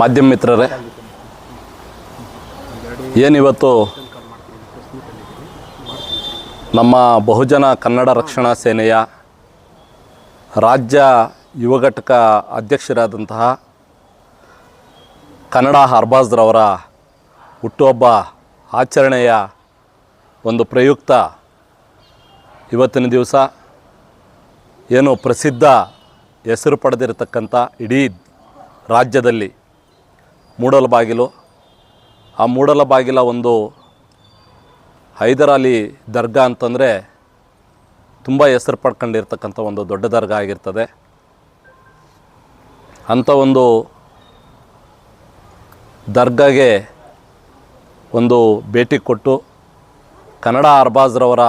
ಮಾಧ್ಯಮ ಮಿತ್ರರೇ, ಏನಿವತ್ತು ನಮ್ಮ ಬಹುಜನ ಕನ್ನಡ ರಕ್ಷಣಾ ಸೇನೆಯ ರಾಜ್ಯ ಯುವ ಘಟಕ ಅಧ್ಯಕ್ಷರಾದಂತಹ ಕನ್ನಡ ಹರ್ಬಾಜ್ರವರ ಹುಟ್ಟುಹಬ್ಬ ಆಚರಣೆಯ ಒಂದು ಪ್ರಯುಕ್ತ ಇವತ್ತಿನ ದಿವಸ, ಏನು ಪ್ರಸಿದ್ಧ ಹೆಸರು ಪಡೆದಿರತಕ್ಕಂಥ ಇಡೀ ರಾಜ್ಯದಲ್ಲಿ ಮೂಡಲ ಬಾಗಿಲು. ಆ ಮೂಡಲ ಬಾಗಿಲ ಒಂದು ಹೈದರಾಲಿ ದರ್ಗಾ ಅಂತಂದರೆ ತುಂಬ ಹೆಸರು ಪಡ್ಕೊಂಡಿರ್ತಕ್ಕಂಥ ಒಂದು ದೊಡ್ಡ ದರ್ಗಾ ಆಗಿರ್ತದೆ. ಅಂಥ ಒಂದು ದರ್ಗಾಗೆ ಒಂದು ಭೇಟಿ ಕೊಟ್ಟು ಕನ್ನಡ ಅರ್ಬಾಜ್ರವರ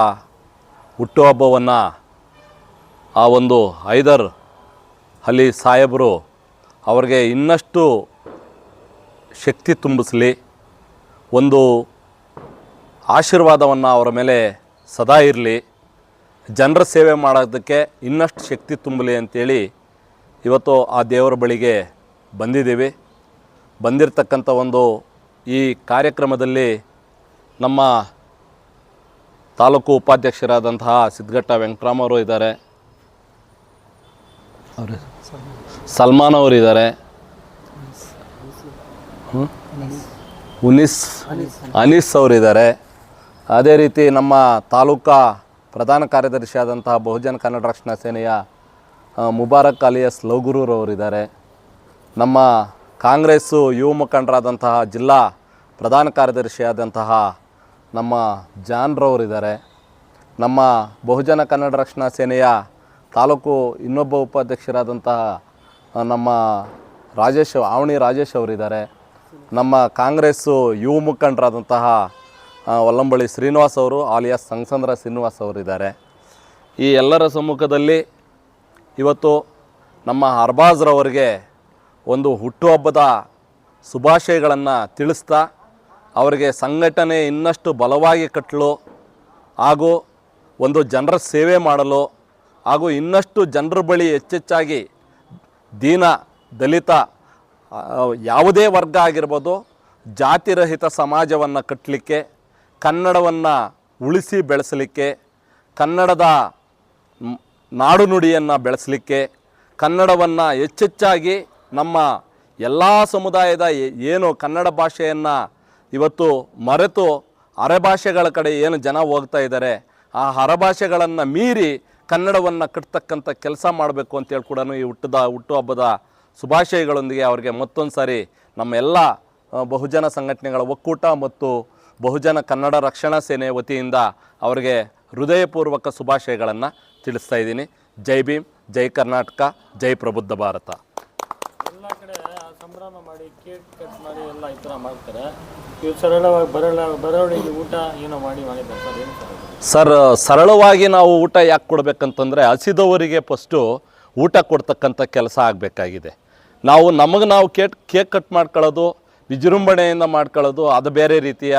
ಹುಟ್ಟುಹಬ್ಬವನ್ನು ಆ ಒಂದು ಹೈದರ್ ಅಲಿ ಸಾಹೇಬರು ಅವ್ರಿಗೆ ಇನ್ನಷ್ಟು ಶಕ್ತಿ ತುಂಬಿಸಲಿ, ಒಂದು ಆಶೀರ್ವಾದವನ್ನು ಅವರ ಮೇಲೆ ಸದಾ ಇರಲಿ, ಜನರ ಸೇವೆ ಮಾಡೋದಕ್ಕೆ ಇನ್ನಷ್ಟು ಶಕ್ತಿ ತುಂಬಲಿ ಅಂತೇಳಿ ಇವತ್ತು ಆ ದೇವರ ಬಳಿಗೆ ಬಂದಿದ್ದೀವಿ. ಬಂದಿರತಕ್ಕಂಥ ಒಂದು ಈ ಕಾರ್ಯಕ್ರಮದಲ್ಲಿ ನಮ್ಮ ತಾಲೂಕು ಉಪಾಧ್ಯಕ್ಷರಾದಂತಹ ಸಿದ್ಧಘಟ್ಟ ವೆಂಕಟರಾಮವರು ಇದ್ದಾರೆ. ಅವರು. ಸಲ್ಮಾನ್ ಅವರು ಇದ್ದಾರೆ ಹ್ಮ್? ಉನಿಸ್, ಅನೀಸ್ ಅವರಿದ್ದಾರೆ. ಅದೇ ರೀತಿ ನಮ್ಮ ತಾಲೂಕಾ ಪ್ರಧಾನ ಕಾರ್ಯದರ್ಶಿಯಾದಂತಹ ಬಹುಜನ ಕನ್ನಡ ರಕ್ಷಣಾ ಸೇನೆಯ ಮುಬಾರಕ್ ಅಲಿಯಸ್ ಲೌಗುರೂರವರಿದ್ದಾರೆ ನಮ್ಮ ಕಾಂಗ್ರೆಸ್ಸು ಯುವ ಮುಖಂಡರಾದಂತಹ ಜಿಲ್ಲಾ ಪ್ರಧಾನ ಕಾರ್ಯದರ್ಶಿಯಾದಂತಹ ನಮ್ಮ ಜಾನ್ರವರಿದ್ದಾರೆ ನಮ್ಮ ಬಹುಜನ ಕನ್ನಡ ರಕ್ಷಣಾ ಸೇನೆಯ ತಾಲೂಕು ಇನ್ನೊಬ್ಬ ಉಪಾಧ್ಯಕ್ಷರಾದಂತಹ ನಮ್ಮ ರಾಜೇಶ್ ಆವಣಿ ರಾಜೇಶ್ ಅವರಿದ್ದಾರೆ. ನಮ್ಮ ಕಾಂಗ್ರೆಸ್ಸು ಯುವ ಮುಖಂಡರಾದಂತಹ ವಲ್ಲಂಬಳಿ ಶ್ರೀನಿವಾಸ್ ಅವರು, ಆಲಿಯಾಸ್ ಸಂಗಸಂದ್ರ ಶ್ರೀನಿವಾಸ್ ಅವರಿದ್ದಾರೆ. ಈ ಎಲ್ಲರ ಸಮ್ಮುಖದಲ್ಲಿ ಇವತ್ತು ನಮ್ಮ ಅರ್ಬಾಜ್ರವರಿಗೆ ಒಂದು ಹುಟ್ಟುಹಬ್ಬದ ಶುಭಾಶಯಗಳನ್ನು ತಿಳಿಸ್ತಾ, ಅವರಿಗೆ ಸಂಘಟನೆ ಇನ್ನಷ್ಟು ಬಲವಾಗಿ ಕಟ್ಟಲು ಹಾಗೂ ಒಂದು ಜನರ ಸೇವೆ ಮಾಡಲು ಹಾಗೂ ಇನ್ನಷ್ಟು ಜನರ ಬಳಿ ಹೆಚ್ಚೆಚ್ಚಾಗಿ ದೀನ, ದಲಿತ ಯಾವುದೇ ವರ್ಗ ಆಗಿರ್ಬೋದು, ಜಾತಿರಹಿತ ಸಮಾಜವನ್ನು ಕಟ್ಟಲಿಕ್ಕೆ ಕನ್ನಡವನ್ನು ಉಳಿಸಿ ಬೆಳೆಸಲಿಕ್ಕೆ, ಕನ್ನಡದ ನಾಡು ನುಡಿಯನ್ನು ಬೆಳೆಸಲಿಕ್ಕೆ, ಕನ್ನಡವನ್ನು ಹೆಚ್ಚೆಚ್ಚಾಗಿ ನಮ್ಮ ಎಲ್ಲ ಸಮುದಾಯದ ಏನು ಕನ್ನಡ ಭಾಷೆಯನ್ನು ಇವತ್ತು ಮರೆತು ಅರೆಭಾಷೆಗಳ ಕಡೆ ಏನು ಜನ ಹೋಗ್ತಾ ಇದ್ದಾರೆ, ಆ ಹರಭಾಷೆಗಳನ್ನು ಮೀರಿ ಕನ್ನಡವನ್ನು ಕಟ್ತಕ್ಕಂಥ ಕೆಲಸ ಮಾಡಬೇಕು ಅಂತೇಳಿ ಕೂಡ ಈ ಹುಟ್ಟದ ಹುಟ್ಟುಹಬ್ಬದ ಶುಭಾಶಯಗಳೊಂದಿಗೆ ಅವರಿಗೆ ಮತ್ತೊಂದು ಸಾರಿ ನಮ್ಮ ಎಲ್ಲ ಬಹುಜನ ಸಂಘಟನೆಗಳ ಒಕ್ಕೂಟ ಮತ್ತು ಬಹುಜನ ಕನ್ನಡ ರಕ್ಷಣಾ ಸೇನೆ ವತಿಯಿಂದ ಅವರಿಗೆ ಹೃದಯಪೂರ್ವಕ ಶುಭಾಶಯಗಳನ್ನು ತಿಳಿಸ್ತಾ ಇದ್ದೀನಿ. ಜೈ ಭೀಮ್, ಜೈ ಕರ್ನಾಟಕ, ಜೈ ಪ್ರಬುದ್ಧ ಭಾರತ. ಸಂಭ್ರಮ ಮಾಡಿ ಕೇಕ್ ಕಟ್ ಮಾಡಿ ಎಲ್ಲ ಈ ಥರ ಮಾಡ್ತಾರೆ. ಇವ್ರು ಸರಳವಾಗಿ ಬರಳ, ಬರವಣಿಗೆ ಊಟ ಏನೋ ಮಾಡಿ ಮಾಡಿದ್ದಾರೆ ಸರ್ ಏನು ಸರ್ ಸರಳವಾಗಿ ನಾವು ಊಟ ಯಾಕೆ ಕೊಡಬೇಕಂತಂದರೆ ಹಸಿದವರಿಗೆ ಫಸ್ಟು ಊಟ ಕೊಡ್ತಕ್ಕಂಥ ಕೆಲಸ ಆಗಬೇಕಾಗಿದೆ. ನಾವು ನಮಗೆ ನಾವು ಕೇಕ್ ಕೇಕ್ ಕಟ್ ಮಾಡ್ಕೊಳ್ಳೋದು, ವಿಜೃಂಭಣೆಯಿಂದ ಮಾಡ್ಕೊಳ್ಳೋದು, ಅದು ಬೇರೆ ರೀತಿಯ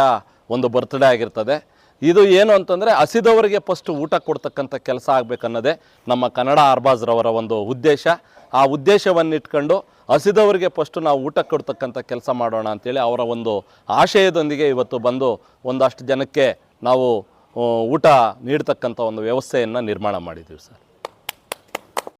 ಒಂದು ಬರ್ತ್ಡೇ ಆಗಿರ್ತದೆ. ಇದು ಏನು ಅಂತಂದರೆ ಹಸಿದವರಿಗೆ ಫಸ್ಟ್ ಊಟ ಕೊಡ್ತಕ್ಕಂಥ ಕೆಲಸ ಆಗಬೇಕನ್ನೋದೇ ನಮ್ಮ ಕನ್ನಡ ಅರ್ಬಾಜ್ರವರ ಒಂದು ಉದ್ದೇಶ. ಆ ಉದ್ದೇಶವನ್ನಿಟ್ಕೊಂಡು ಹಸಿದವರಿಗೆ ಫಸ್ಟು ನಾವು ಊಟ ಕೊಡ್ತಕ್ಕಂಥ ಕೆಲಸ ಮಾಡೋಣ ಅಂತೇಳಿ ಅವರ ಒಂದು ಆಶಯದೊಂದಿಗೆ ಇವತ್ತು ಬಂದು ಒಂದಷ್ಟು ಜನಕ್ಕೆ ನಾವು ಊಟ ನೀಡ್ತಕ್ಕಂಥ ಒಂದು ವ್ಯವಸ್ಥೆಯನ್ನು ನಿರ್ಮಾಣ ಮಾಡಿದ್ದೀವಿ ಸರ್.